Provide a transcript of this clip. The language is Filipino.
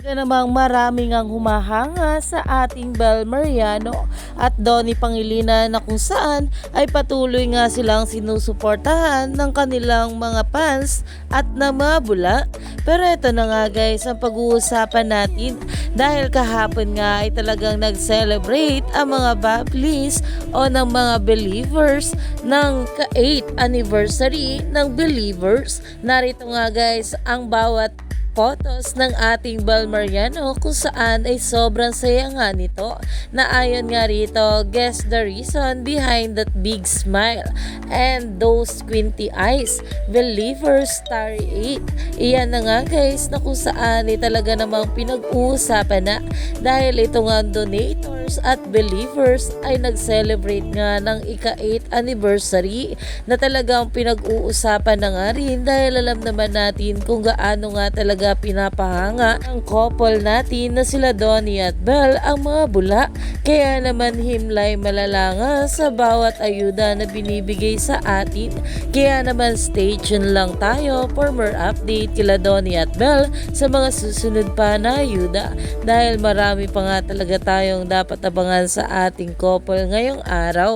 Namang marami ngang humahanga sa ating Bel Mariano at Donnie Pangilinan na kung saan ay patuloy nga silang sinusuportahan ng kanilang mga fans at na mga bula. Pero ito na nga guys ang pag-uusapan natin dahil kahapon nga ay talagang nag-celebrate ang mga Bablis o ng mga believers ng ka-8th anniversary ng Believers. Narito nga guys ang bawat photos ng ating Bal Mariano kung saan ay sobrang saya nga nito. Na ayon nga rito guess the reason behind that big smile and those squinty eyes. Believers star 8 iyan na nga guys na kung saan ay talaga namang pinag-uusapan na. Dahil ito nga donators at believers ay nag-celebrate nga ng ika-8 anniversary na talagang pinag-uusapan na nga rin. Dahil alam naman natin kung gaano nga talaga pinapahanga ang couple natin na sila Donnie at Belle ang mga bula. Kaya naman himlay malalanga sa bawat ayuda na binibigay sa atin. Kaya naman stay tuned lang tayo for more update kila Donnie at Belle sa mga susunod pa na ayuda. Dahil marami pa nga talaga tayong dapat abangan sa ating couple ngayong araw.